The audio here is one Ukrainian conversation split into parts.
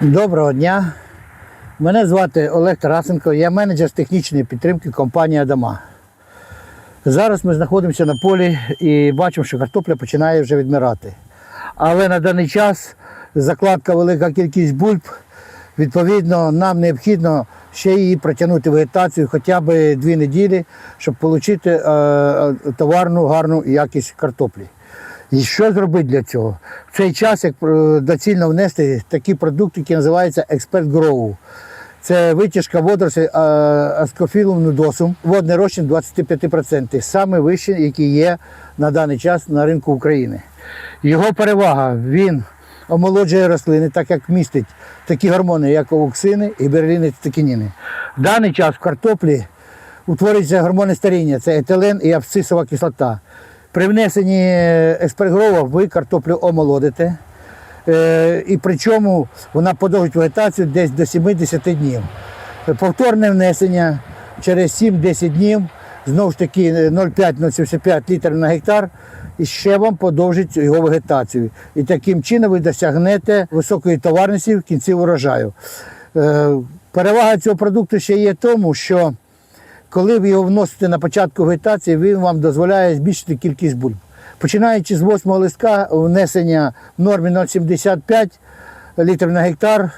Доброго дня. Мене звати Олег Тарасенко, я менеджер з технічної підтримки компанії Адама. Зараз ми знаходимося на полі і бачимо, що картопля починає вже відмирати. Але на даний час закладка велика кількість бульб. Відповідно, нам необхідно ще її протягнути вегетацію хоча б дві неділі, щоб отримати е, е, товарну гарну якість картоплі. І що зробити для цього? В цей час як е, доцільно внести такі продукти, які називаються експерт Grow. Це витяжка водорослей а, аскофілум нудосум, водний розчин 25%, саме вищий, який є на даний час на ринку України. Його перевага він омолоджує рослини, так як містить такі гормони, як оуксини, гіберліни та текініни. В даний час в картоплі утворюються гормони старіння, це етилен і абсцисова кислота. При внесенні експергрова ви картоплю омолодите. Е, і причому вона подовжить вегетацію десь до 70 днів. Повторне внесення через 7-10 днів, знову ж таки 0,5-0,75 літрів на гектар, і ще вам подовжить його вегетацію. І таким чином ви досягнете високої товарності в кінці урожаю. Е, Перевага цього продукту ще є тому, що коли ви його вносите на початку вегетації, він вам дозволяє збільшити кількість бульб. Починаючи з 8 листка, внесення в нормі 0,75 літрів на гектар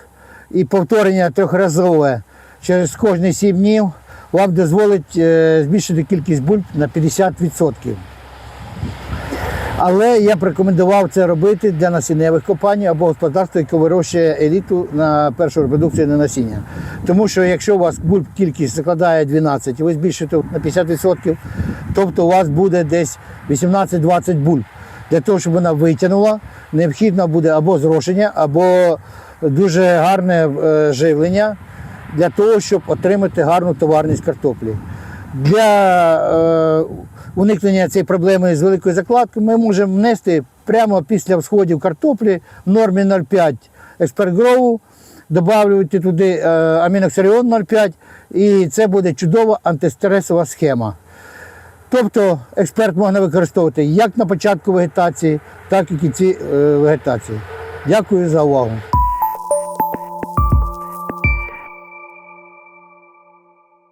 і повторення трьохразове через кожні 7 днів вам дозволить е, збільшити кількість бульб на 50%. Але я б рекомендував це робити для насінневих компаній або господарства, яке вирощує еліту на першу репродукцію на насіння. Тому що якщо у вас бульб кількість закладає 12 і ви збільшите на 50%, тобто у вас буде десь 18-20 бульб. Для того, щоб вона витягнула, необхідно буде або зрошення, або дуже гарне е, живлення для того, щоб отримати гарну товарність картоплі. Для е, уникнення цієї проблеми з великою закладкою ми можемо внести прямо після всходів картоплі в нормі 0,5 експергроу, додати туди е, аміноксаріон 0,5 і це буде чудова антистресова схема. Тобто експерт можна використовувати як на початку вегетації, так і в кінці е, вегетації. Дякую за увагу.